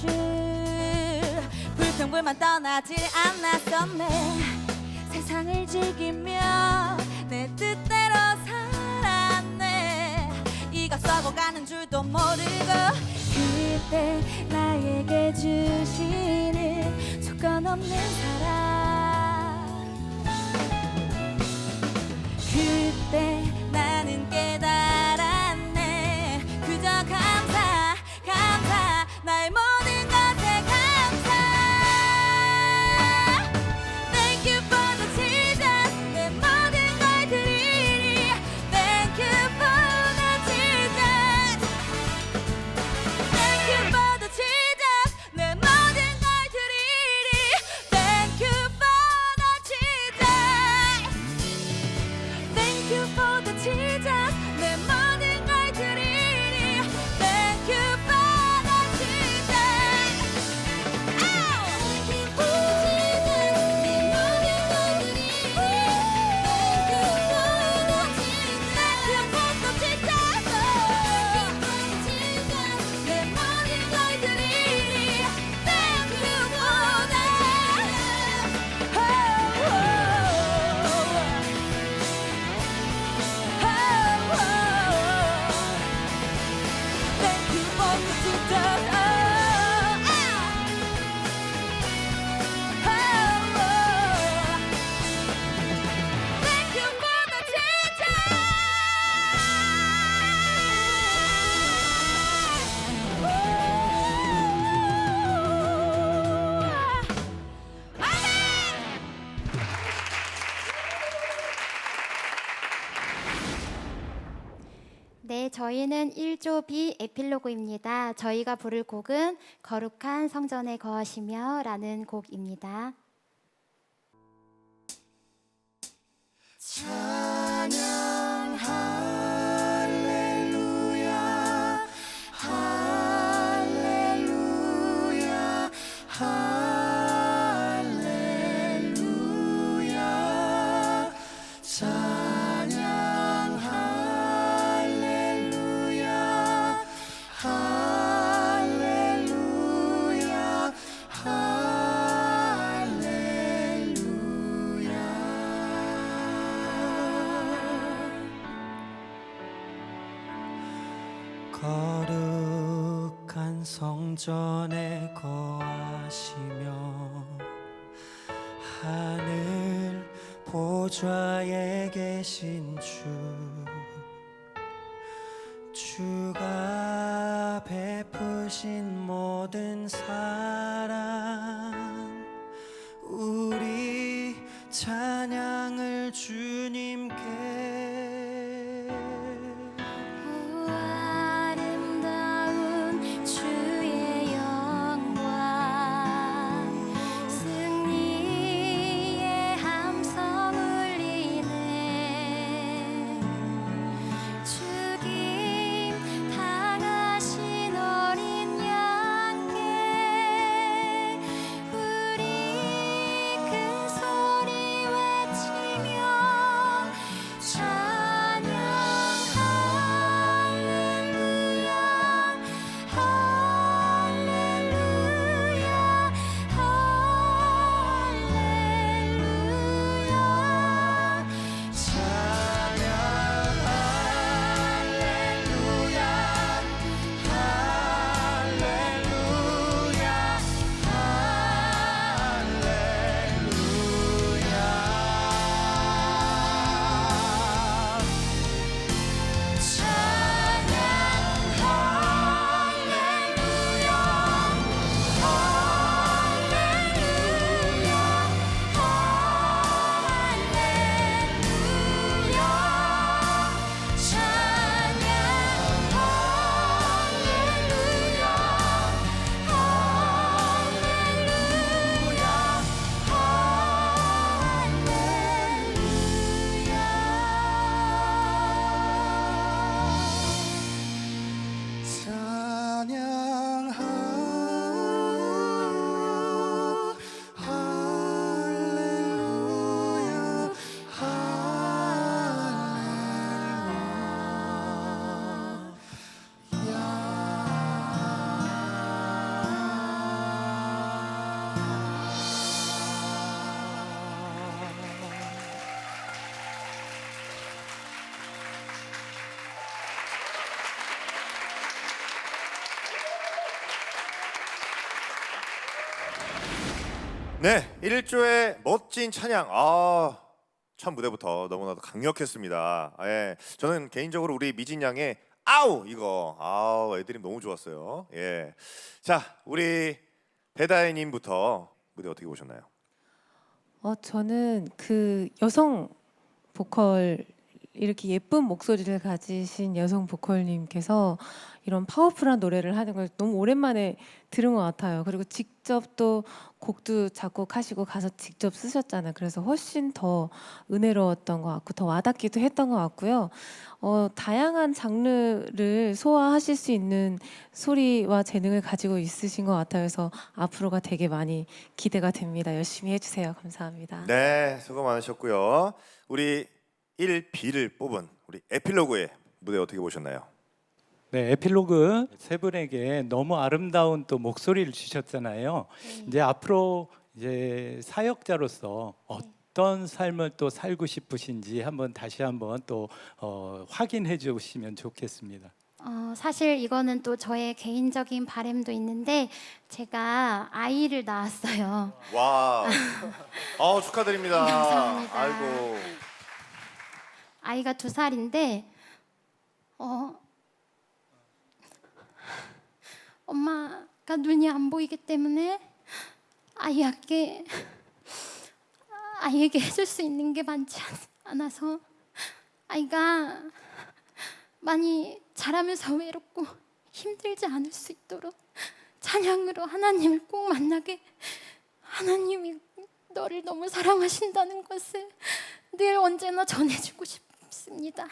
줄. 불평불만 떠나질 않았었네. 세상을 즐기며 내 뜻대로 살았네. 이거 써고 가는 줄도 모르고 그때 나에게 주시는 조건 없는 사랑. 네, 저희는 1조 B 에필로그입니다. 저희가 부를 곡은 거룩한 성전에 거하시며 라는 곡입니다. 거룩한 성전에 거하시며 하늘 보좌에 계신 주 주가 베푸신 모든 사랑 우리 찬양 네, 1조의 멋진 찬양. 아, 첫 무대부터 너무나도 강력했습니다. 예, 저는 개인적으로 우리 미진 양의 아우 이거 아우 애드립 너무 좋았어요. 예, 자 우리 배다혜님부터 무대 어떻게 보셨나요? 어 저는 그 여성 보컬 이렇게 예쁜 목소리를 가지신 여성 보컬님께서 이런 파워풀한 노래를 하는 걸 너무 오랜만에 들은 것 같아요. 그리고 직접 또 곡도 작곡하시고 가서 직접 쓰셨잖아요. 그래서 훨씬 더 은혜로웠던 것 같고 더 와닿기도 했던 것 같고요. 어, 다양한 장르를 소화하실 수 있는 소리와 재능을 가지고 있으신 것 같아요. 그래서 앞으로가 되게 많이 기대가 됩니다. 열심히 해주세요. 감사합니다. 네, 수고 많으셨고요. 우리 1B를 뽑은 우리 에필로그의 무대 어떻게 보셨나요? 네, 에필로그 세 분에게 너무 아름다운 또 목소리를 주셨잖아요. 이제 앞으로 이제 사역자로서 어떤 삶을 또 살고 싶으신지 한번 다시 한번 또 어, 확인해 주시면 좋겠습니다. 어, 사실 이거는 또 저의 개인적인 바람도 있는데 제가 아이를 낳았어요. 와, 아 축하드립니다. 감사합니다. 아이고, 아이가 두 살인데 어 엄마가 눈이 안 보이기 때문에 아이에게 아이에게 해줄 수 있는 게 많지 않- 않아서 아이가 많이 자라면서 외롭고 힘들지 않을 수 있도록 찬양으로 하나님을 꼭 만나게 하나님이 너를 너무 사랑하신다는 것을 늘 언제나 전해주고 싶 습니다.